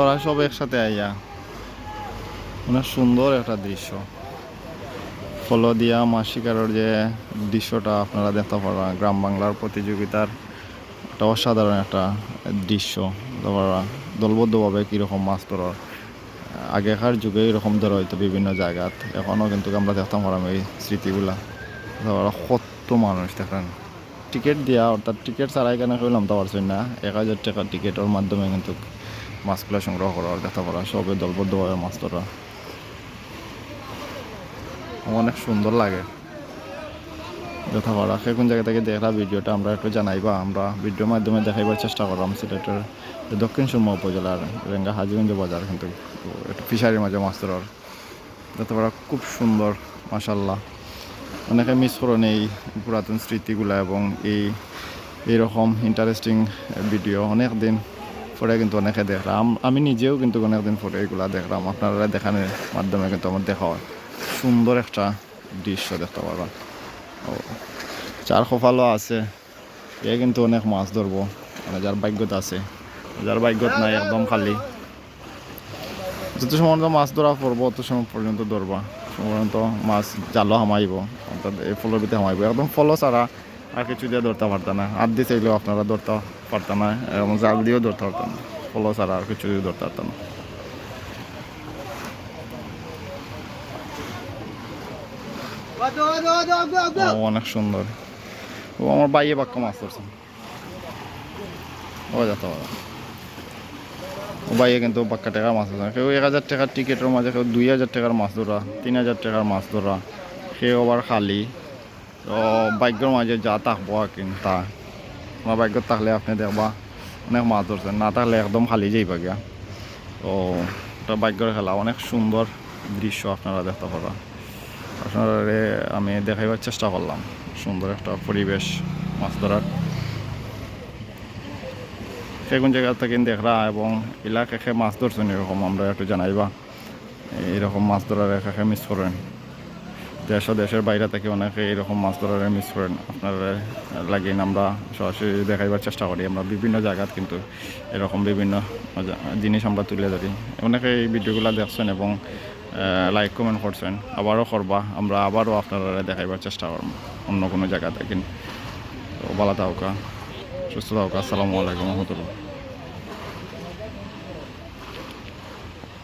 ওরা সব একসাথে আইয়া। অনেক সুন্দর একটা দৃশ্য। ফলো দিয়া মাছ শিকারের যে দৃশ্যটা আপনারা দেখতে পারা গ্রাম বাংলার প্রতিযোগিতার একটা অসাধারণ একটা দৃশ্য। দলবদ্ধভাবে কীরকম মাছ ধরার আগেকার যুগে এরকম ধরা হইতো বিভিন্ন জায়গাত এখনও কিন্তু আমরা দেখতাম হরাম এই স্মৃতিগুলা। কত মানুষ দেখেন। টিকিট দিয়া, অর্থাৎ টিকিট ছাড়াই কেন কইলাম তো পারছেন না। এক হাজার টাকা টিকিটের মাধ্যমে কিন্তু মাছগুলো সংগ্রহ করা দেখা করা সবে দলবদ্ধভাবে মাছ ধরা। অনেক সুন্দর লাগে। যথা সে কোন জায়গা থেকে দেখলা ভিডিওটা আমরা একটু জানাইবা আমরা ভিডিওর মাধ্যমে দেখাইবার চেষ্টা করলাম সিলেটের দক্ষিণ সুরমা উপজেলার রেঙ্গা হাজিগঞ্জ বাজার, কিন্তু একটু ফিশারির মাঝে মাছ ধরার যথা পারা খুব সুন্দর মাসাল্লাহ অনেকে মিস করেন এই পুরাতন স্মৃতিগুলা এবং এই, এইরকম ইন্টারেস্টিং ভিডিও অনেক দিন পরে কিন্তু অনেকে দেখলাম। আমি নিজেও কিন্তু অনেকদিন পরে এগুলা দেখলাম। আপনারা দেখানোর মাধ্যমে কিন্তু আমার দেখা হয়। সুন্দর একটা দৃশ্য দেখতে পারবা চার কপালও আছে, এ কিন্তু অনেক মাছ ধরবো। মানে যার ভাগ্যত আছে। যার ভাগ্যত নাই, একদম খালি। যত সময় মাছ ধরা পড়ব, অত সময় পর্যন্ত ধরবা। পর্যন্ত মাছ জালও হামাইব, অর্থাৎ এই ফলের ভিতরে হামাইব। একদম ফলও ছাড়া আর কিছু দিয়ে ধরতে পারতাম না। হাত দিয়ে চাইলেও আপনারা ধরতে পারতাম না, এবং জাল দিয়েও ধরতে পারতাম না। ফলও ছাড়া আর কিছু ধরতে পারতাম না। অনেক সুন্দর। ও, আমার বাইয়ে বাক্কা মাছ ধরছে ও যেতে ও বাইয়ে কিন্তু বাক্কা টাকার মাছ ধরছে কেউ এক হাজার টাকার টিকিটের মাঝে কেউ দুই হাজার টাকার মাছ ধরা, তিন হাজার টাকার মাছ ধরা, কেউ আবার খালি। তো ভাগ্যের মাঝে যা থাকব তা। আমার ভাগ্য থাকলে আপনি দেখবা অনেক মাছ ধরছেন, না থাকলে একদম খালি যাইবা গিয়া। ও এটা ভাগ্যের খেলা, অনেক সুন্দর দৃশ্য আপনারা দেখতে পারা আপনারে আমি দেখাইবার চেষ্টা করলাম। সুন্দর একটা পরিবেশ, মাছ ধরার। সে কোন জায়গা থেকে দেখরা এবং এলাকাকে মাছ ধরছেন এরকম, আমরা একটু জানাইবা। এরকম মাছ ধরার একাকে মিস করেন। দেশ ও দেশের বাইরে থেকে অনেকে এরকম মাছ ধরার মিস করেন। আপনারা লাগিয়ে আমরা সরাসরি দেখাইবার চেষ্টা করি। আমরা বিভিন্ন জায়গাত কিন্তু এরকম বিভিন্ন জিনিস আমরা তুলে ধরি। অনেকে এই ভিডিওগুলো দেখছেন এবং লাইক কমেন্ট করছেন, আবারও করবা, আমরা আবারও আপনারা দেখাইবার চেষ্টা করব, অন্য কোনো জায়গা থেকে তো ভালো থাকা, সুস্থ থাকা, আসসালামু আলাইকুম, রহমতুল্লাহ।